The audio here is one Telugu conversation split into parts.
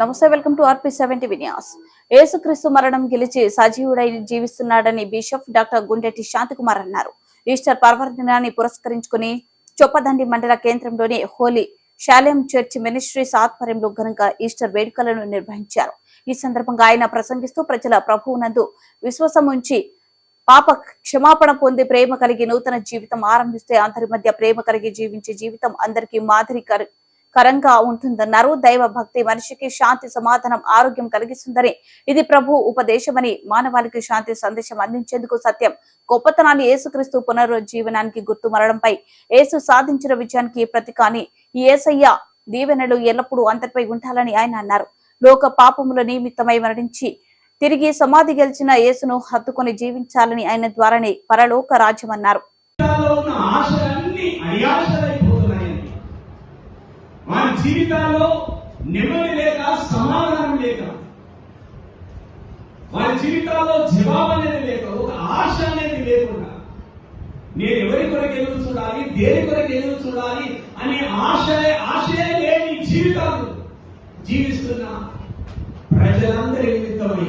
నమస్తే welcome to RP seventy Vinyas ఏసుక్రీస్తు మరణం గెలిచి సజీవుడై జీవిస్తున్నాడని బిషప్ డాక్టర్ గుండెటి శాంతికుమార్ అన్నారు. ఈస్టర్ పర్వదినాన్ని పురస్కరించుకుని చొప్పదండి మండల కేంద్రంలోని హోలీ శాలెం చర్చ్ మినిస్ట్రీస్ ఆధ్వర్యంలో ఘనంగా ఈస్టర్ వేడుకలను నిర్వహించారు. ఈ సందర్భంగా ఆయన ప్రసంగిస్తూ ప్రజల ప్రభువునందు విశ్వాసం ఉంచి పాప క్షమాపణ పొంది ప్రేమ కలిగి నూతన జీవితం ఆరంభిస్తే అందరి మధ్య ప్రేమ కలిగి జీవించే జీవితం అందరికీ మాదిరి కరంగా ఉంటుందన్నారు. దైవ భక్తి మనిషికి శాంతి సమాధానం ఆరోగ్యం కలిగిస్తుందని. ఇది ప్రభు ఉపదేశమని మానవాళికి శాంతి సందేశం అందించేందుకు సత్యం. గొప్పతనాన్ని యేసుక్రీస్తు పునరుజ్జీవనానికి గుర్తు మరణంపై యేసు సాధించిన విజయానికి ప్రతికాని ఈ యేసయ్య దీవెనలు ఎల్లప్పుడూ అందరిపై ఉండాలని ఆయన అన్నారు. లోక పాపముల నిమిత్తమై మరణించి తిరిగి సమాధి గెలిచిన యేసును హత్తుకొని జీవించాలని ఆయన ద్వారానే పరలోక రాజ్యం అన్నారు జీవితాల్లో ఉన్న ఆశలన్నీ అడియాశలైపోతున్నాయండి వారి జీవితాల్లో నెమ్మది లేక సమాధానం లేక వారి జీవితాల్లో జవాబు అనేది లేక ఒక ఆశ అనేది లేకుండా నేను ఎవరి కొరకు ఎదురు చూడాలి దేని కొరకు ఎదురు చూడాలి అనే ఆశలే ఆశయే లేని జీవితాలు జీవిస్తున్న ప్రజలందరి నిమిత్తమై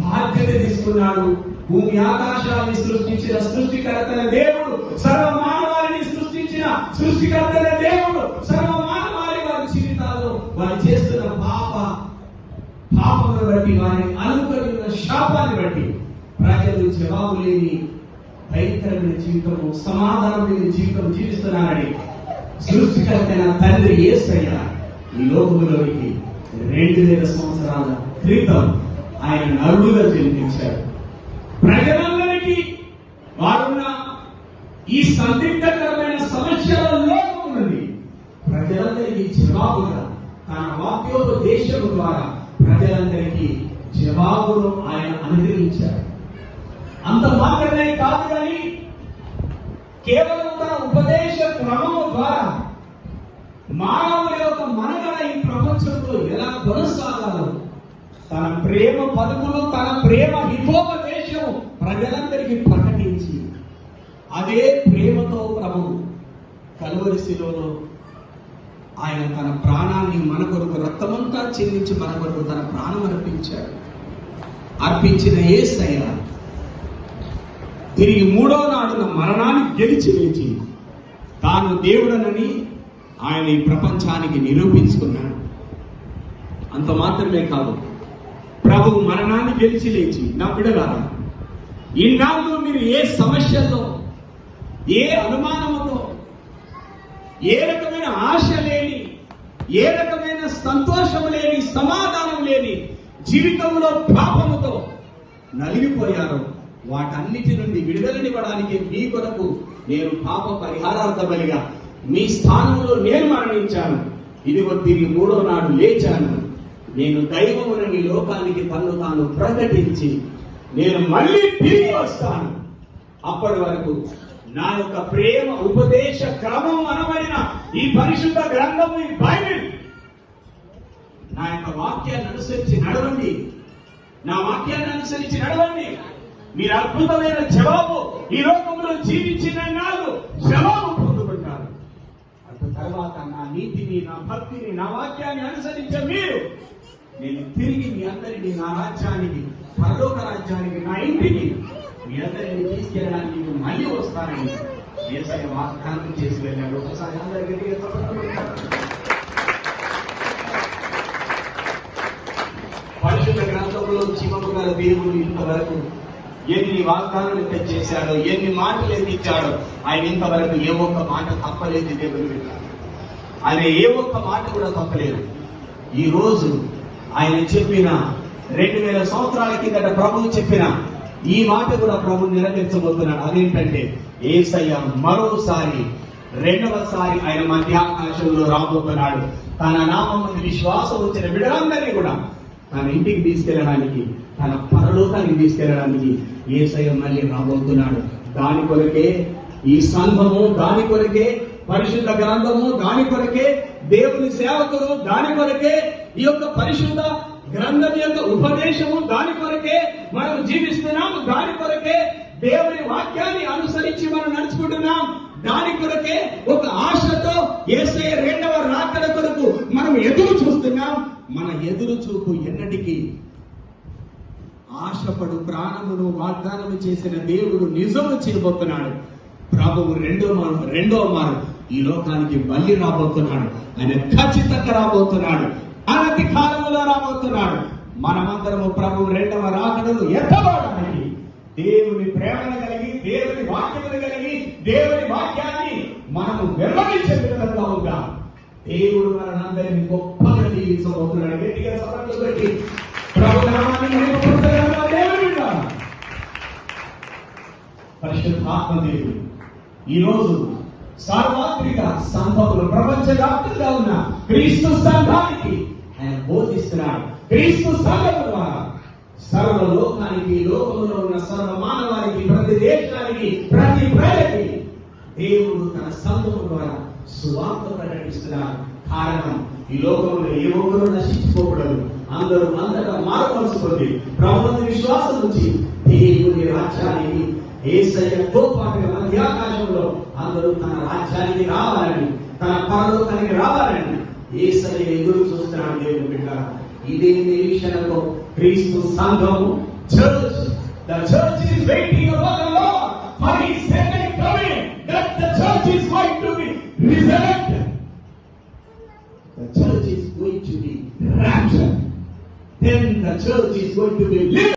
బాధ్యత తీసుకున్నాడు. భూమి ఆకాశాన్ని సృష్టించిన సృష్టికర్తన దేవుడు సర్వ మానవాళిని సృష్టించిన సృష్టికర్తన దేవుడు సర్వ పాపమును బట్టి వారిని అనుకొని ఉన్న శాపాన్ని బట్టి ప్రజలు జవాబు లేని భయంకరమైన జీవితము సమాధానం లేని జీవితం జీవిస్తున్నారని సృష్టికర్తైన తండ్రి ఏసయ్య ఈ లోకములోనికి రెండు వేల సంవత్సరాల క్రితం ఆయన నరుడుగా జన్మించాడు. ప్రజలందరికీ వారున్న ఈ సందిగ్ధకరమైన సమస్యల లోకం నుండి ప్రజలందరికీ జవాబుగా తన వాక్యోపదేశము ద్వారా ప్రజలందరికీ జవాబును ఆయన అనుగ్రహించారు అంత మాత్రమే కాదు కానీ కేవలం తన ఉపదేశ క్రమము ద్వారా మానవుల యొక్క మనగడ ఈ ప్రపంచంలో ఎలా కొనసాగాలో తన ప్రేమ పలుకులు తన ప్రేమ హితోపదేశము ప్రజలందరికీ ప్రకటించి అదే ప్రేమతో ప్రభు కలువరి ఆయన తన ప్రాణాన్ని మన కొరకు రక్తమంతా చెల్లించి మన కొరకు తన ప్రాణం అర్పించాడు. అర్పించిన ఏసయ్య తిరిగి మూడో నాడున మరణాన్ని గెలిచి లేచి తాను దేవుడనని ఆయన ఈ ప్రపంచానికి నిరూపించుకున్నాడు. అంత మాత్రమే కాదు ప్రభు మరణాన్ని గెలిచి లేచి నా బిడలారా ఈనాడు మీరు ఏ సమస్యతో ఏ అనుమానముతో ఏ రకమైన ఆశ లేని ఏ రకమైన సంతోషం లేని సమాధానం లేని జీవితంలో పాపముతో నలిగిపోయారో వాటన్నిటి నుండి విడుదలనివ్వడానికి మీ కొరకు నేను పాప పరిహారార్థబలిగా మీ స్థానంలో నేను మరణించాను. ఇదిగో తిరిగి మూడో నాడు లేచాను. నేను దైవమునని లోకానికి తన్ను తాను ప్రకటించి నేను మళ్ళీ తిరిగి వస్తాను. అప్పటి వరకు నా యొక్క ప్రేమ ఉపదేశ క్రమం అనబడిన ఈ పరిశుద్ధ గ్రంథము ఈ బైబిల్. నా యొక్క వాక్యాన్ని అనుసరించి నడవండి. నా వాక్యాన్ని అనుసరించి నడవండి. మీరు అద్భుతమైన జవాబు ఈ లోకంలో జీవించిన నాలుగు జవాబు పొందుకుంటారు. అటు తర్వాత నా నీతిని నా భక్తిని నా వాక్యాన్ని అనుసరించే మీరు. నేను తిరిగి మీ అందరినీ నా రాజ్యానికి పరలోక రాజ్యానికి నా ఇంటికి మీ అందరినీ తీసుకెళ్ళడానికి నేను మళ్ళీ వస్తానని ఏసయ్య వాగ్దానం చేసి వెళ్ళాడు. ఒకసారి అందరి గట్టిగా పరిశుద్ధ గ్రంథంలో చివకు దేవుడు ఇంతవరకు ఎన్ని వాగ్దానాలు అయితే చేశాడో ఎన్ని మాటలు ఎత్తిచ్చాడో ఆయన ఇంతవరకు ఏ ఒక్క మాట తప్పలేదు దేవుని ఆయన ఏ ఒక్క మాట కూడా తప్పలేదు. ఈ రోజు ఆయన చెప్పిన రెండు వేల సంవత్సరాల కిందట ప్రభువు చెప్పిన ఈ మాట కూడా ప్రభు నెరవేర్చబోతున్నాడు అదేంటంటే ఏసయ్య మరోసారి రెండవసారి ఆయన మధ్యాకాశంలో రాబోతున్నాడు. తన నామం విశ్వాసం వచ్చిన విడలందరినీ కూడా తన ఇంటికి తీసుకెళ్ళడానికి తన పరలోకానికి తీసుకెళ్ళడానికి ఏసయ్య మళ్ళీ రాబోతున్నాడు. దాని కొరకే ఈ సంఘము దాని కొరకే పరిశుద్ధ గ్రంథము దాని కొరకే దేవుని సేవకులు దాని కొరకే ఈ యొక్క పరిశుద్ధ గ్రంథం యొక్క ఉపదేశము దాని కొరకే మనం జీవిస్తున్నాము దాని కొరకే దేవుని వాక్యాన్ని అనుసరించి మనం నడుచుకుంటున్నాం. దాని కొరకే ఒక ఆశతో ఏసే రెండవ రాకడ కొరకు మనం ఎదురు చూస్తున్నాం. మన ఎదురు చూపు ఎన్నటికీ ఆశపడు ప్రాణమును వాగ్దానము చేసిన దేవుడు నిజము చేయబోతున్నాడు. ప్రభువు రెండో మారు రెండో మారు ఈ లోకానికి మళ్ళీ రాబోతున్నాడు. ఆయన ఖచ్చితంగా రాబోతున్నాడు. అనతి కాలంలో రాబోతున్నాడు. మనమందరము ప్రభు రెండవ రాకడలు ఎత్తబడడానికి దేవుని ప్రేమను కలిగి దేవుని వాక్యమును కలిగి దేవుని వాక్యాన్ని మనము వెంబడించే విధంగా ఉందా? దేవుడు మనందరిని గొప్పగా జీవించబోతున్నాడు. గట్టిగా సమర్థం పెట్టి ప్రభు పరిశుద్ధాత్మ దేవుడు ఈరోజు సార్వత్రిక సంఘములు ప్రపంచవ్యాప్తంగా ఉన్న క్రీస్తు సంఘానికి ఆయన బోధిస్తున్నాడు. క్రీస్తు సంఘం సర్వ లోకానికి లోకంలో ఉన్న సర్వ మానవానికి ప్రతి దేశానికి ప్రతి ప్రజకి దేవుడు తన సంఘం ద్వారా సువార్త ప్రకటిస్తున్నాడు. కారణం ఈ లోకంలో ఏ ఒక్కరు నశించుకోకూడదు. అందరూ అందరూ మారవలసుకుంది ప్రభుత్వ విశ్వాసం నుంచి దేవుని రాజ్యానికి ఏసయ్యతో పాటుగా మధ్య ఆకాశంలో అందరూ తన రాజ్యానికి రావాలని తన పరలోకానికి రావాలని ఏసయ్య ఎదురు చూస్తున్నాడు దేవుని బిడ్డ ఇదే నిరీక్షణతో క్రీస్తు సంఘము church the church is waiting for the Lord for his second coming that the church is going to be resurrected the church is going to be raptured. Then the church is going to be liberated.